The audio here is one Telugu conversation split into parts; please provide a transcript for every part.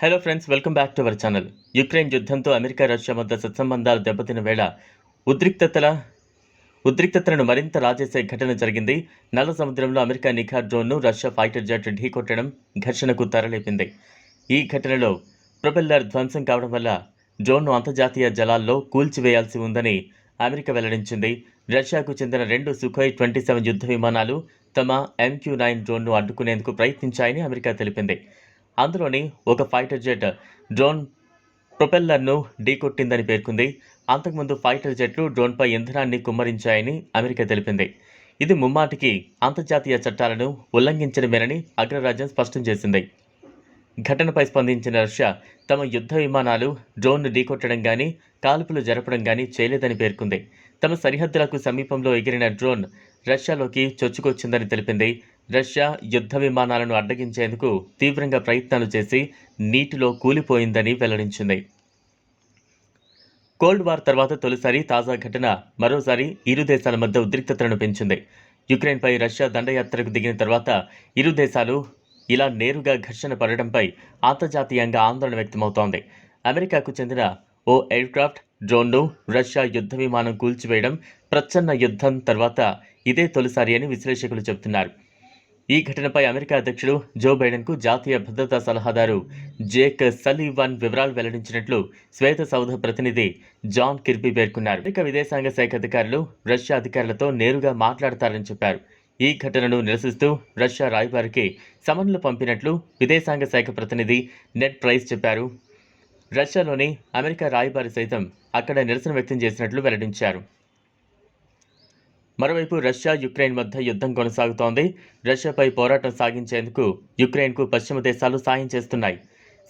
Hello friends welcome back to our channel Ukraine యుద్ధంతో America Russia మధ్య సత్సంబంధాలు దెబ్బతిన వేళ ఉద్రిక్తతల ఉద్రిక్తతలను మరింత రాజేసే ఘటన జరిగింది. నల్ల సముద్రంలో అమెరికా నిఘా డ్రోన్ను రష్యా ఫైటర్ జెట్ ఢీకొట్టడం ఘర్షణకు తెరలేపింది ఈ ఘటనలో ప్రొపెల్లర్ ధ్వంసం కావడం వల్ల డ్రోన్ను అంతర్జాతీయ జలాల్లో కూల్చివేయాల్సి ఉందని అమెరికా వెల్లడించింది. రష్యాకు చెందిన రెండు సుఖోయ్ ట్వంటీ సెవెన్ యుద్ధ విమానాలు తమ ఎంక్యూ నైన్ డ్రోన్ను అడ్డుకునేందుకు ప్రయత్నించాయని అమెరికా తెలిపింది. అందులోని ఒక ఫైటర్ జెట్ డ్రోన్ ప్రొపెల్లర్ను ఢీకొట్టిందని పేర్కొంది. అంతకుముందు ఫైటర్ జెట్లు డ్రోన్పై ఇంధనాన్ని కుమ్మరించాయని అమెరికా తెలిపింది. ఇది ముమ్మాటికి అంతర్జాతీయ చట్టాలను ఉల్లంఘించడమేనని అగ్రరాజ్యం స్పష్టం చేసింది. ఘటనపై స్పందించిన రష్యా తమ యుద్ధ విమానాలు డ్రోన్ను ఢీకొట్టడం కానీ కాల్పులు జరపడం కానీ చేయలేదని పేర్కొంది. తమ సరిహద్దులకు సమీపంలో ఎగిరిన డ్రోన్ రష్యాలోకి చొచ్చుకొచ్చిందని తెలిపింది. రష్యా యుద్ధ విమానాలను అడ్డగించేందుకు తీవ్రంగా ప్రయత్నాలు చేసి నీటిలో కూలిపోయిందని వెల్లడించింది. కోల్డ్ వార్ తర్వాత తొలిసారి తాజా ఘటన మరోసారి ఇరు దేశాల మధ్య ఉద్రిక్తతలను పెంచింది. యుక్రెయిన్పై రష్యా దండయాత్రకు దిగిన తర్వాత ఇరు దేశాలు ఇలా నేరుగా ఘర్షణ పడడంపై అంతర్జాతీయంగా ఆందోళన వ్యక్తమవుతోంది. అమెరికాకు చెందిన ఓ ఎయిర్క్రాఫ్ట్ డ్రోన్ను రష్యా యుద్ధ విమానం కూల్చివేయడం ప్రచ్ఛన్న యుద్ధం తర్వాత ఇదే తొలిసారి అని విశ్లేషకులు చెబుతున్నారు. ఈ ఘటనపై అమెరికా అధ్యక్షుడు జో బైడెన్కు జాతీయ భద్రతా సలహాదారు జేక్ సలీవన్ వివరాలు వెల్లడించినట్లు శ్వేత సౌధ ప్రతినిధి జాన్ కిర్బీ పేర్కొన్నారు. అమెరికా విదేశాంగ శాఖ అధికారులు రష్యా అధికారులతో నేరుగా మాట్లాడతారని చెప్పారు. ఈ ఘటనను నిరసిస్తూ రష్యా రాయబారికి సమన్లు పంపినట్లు విదేశాంగ శాఖ ప్రతినిధి నెట్ ప్రైస్ చెప్పారు. రష్యాలోని అమెరికా రాయబారి సైతం అక్కడ నిరసన వ్యక్తం చేసినట్లు వెల్లడించారు. మరోవైపు రష్యా యుక్రెయిన్ మధ్య యుద్ధం కొనసాగుతోంది. రష్యాపై పోరాటం సాగించేందుకు యుక్రెయిన్కు పశ్చిమ దేశాలు సాయం చేస్తున్నాయి.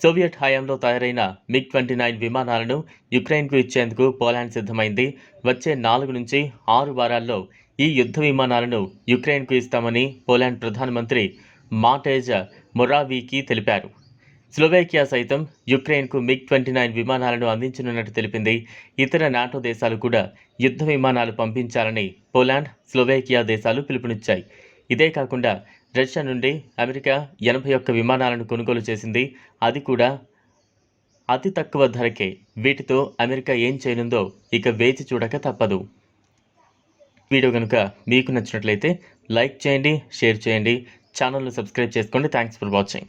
సోవియట్ హయాంలో తయారైన మిగ్ ట్వంటీ నైన్ విమానాలను యుక్రెయిన్కు ఇచ్చేందుకు పోలాండ్ సిద్ధమైంది. వచ్చే నాలుగు నుంచి ఆరు వారాల్లో ఈ యుద్ధ విమానాలను యుక్రెయిన్కు ఇస్తామని పోలాండ్ ప్రధానమంత్రి మాటేజ్ మొరావీకి తెలిపారు. స్లోవేకియా సైతం యుక్రెయిన్కు మిగ్ ట్వంటీ నైన్ విమానాలను అందించనున్నట్టు తెలిపింది. ఇతర నాటో దేశాలు కూడా యుద్ధ విమానాలు పంపించాలని పోలాండ్ స్లోవేకియా దేశాలు పిలుపునిచ్చాయి. ఇదే కాకుండా రష్యా నుండి అమెరికా ఎనభై ఒక్క విమానాలను కొనుగోలు చేసింది. అది కూడా అతి తక్కువ ధరకే. వీటితో అమెరికా ఏం చేయనుందో ఇక వేచి చూడక తప్పదు. వీడియో కనుక మీకు నచ్చినట్లయితే లైక్ చేయండి షేర్ చేయండి. ఛానల్ను సబ్స్క్రైబ్ చేసుకోండి. Thanks for watching.